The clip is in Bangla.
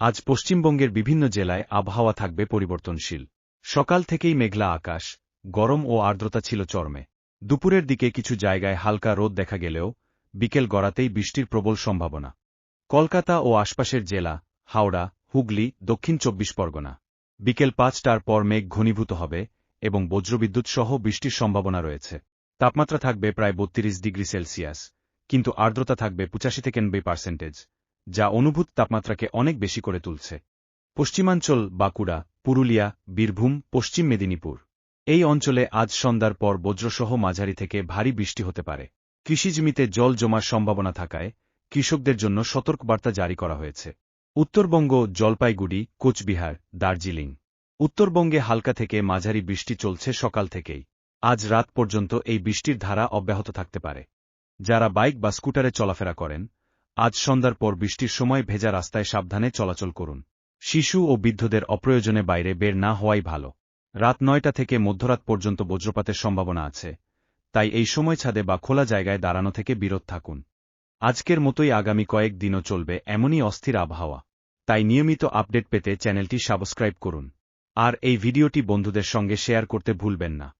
আজ পশ্চিমবঙ্গের বিভিন্ন জেলায় আবহাওয়া থাকবে পরিবর্তনশীল। সকাল থেকেই মেঘলা আকাশ, গরম ও আর্দ্রতা ছিল চরমে। দুপুরের দিকে কিছু জায়গায় হালকা রোদ দেখা গেলেও বিকেল গড়াতেই বৃষ্টির প্রবল সম্ভাবনা। কলকাতা ও আশপাশের জেলা, হাওড়া, হুগলি, দক্ষিণ চব্বিশ পরগনা। বিকেল পাঁচটার পর মেঘ ঘনীভূত হবে এবং বজ্রবিদ্যুৎ সহ বৃষ্টির সম্ভাবনা রয়েছে। তাপমাত্রা থাকবে প্রায় বত্রিশ ডিগ্রি সেলসিয়াস, কিন্তু আর্দ্রতা থাকবে পঁচাশি থেকে নব্বই পার্সেন্টেজ। যা অনুভূত তাপমাত্রাকে অনেক বেশি করে তুলছে। পশ্চিমাঞ্চল বাঁকুড়া, পুরুলিয়া, বীরভূম, পশ্চিম মেদিনীপুর। এই অঞ্চলে আজ সন্ধ্যার পর বজ্রসহ মাঝারি থেকে ভারী বৃষ্টি হতে পারে। কৃষিজমিতে জল জমার সম্ভাবনা থাকায় কৃষকদের জন্য সতর্কবার্তা জারি করা হয়েছে। উত্তরবঙ্গ, জলপাইগুড়ি, কোচবিহার, দার্জিলিং। উত্তরবঙ্গে হালকা থেকে মাঝারি বৃষ্টি চলছে সকাল থেকেই। আজ রাত পর্যন্ত এই বৃষ্টির ধারা অব্যাহত থাকতে পারে। যারা বাইক বা স্কুটারে চলাফেরা করেন আজ সন্ধ্যার পর বৃষ্টির সময় ভেজা রাস্তায় সাবধানে চলাচল করুন। শিশু ও বৃদ্ধদের অপ্রয়োজনে বাইরে বের না হওয়াই ভালো। রাত নয়টা থেকে মধ্যরাত পর্যন্ত বজ্রপাতের সম্ভাবনা আছে। তাই এই সময় ছাদে বা খোলা জায়গায় দাঁড়ানো থেকে বিরত থাকুন। আজকের মতোই আগামী কয়েক দিনও চলবে এমনই অস্থির আবহাওয়া। তাই নিয়মিত আপডেট পেতে চ্যানেলটি সাবস্ক্রাইব করুন। আর এই ভিডিওটি বন্ধুদের সঙ্গে শেয়ার করতে ভুলবেন না।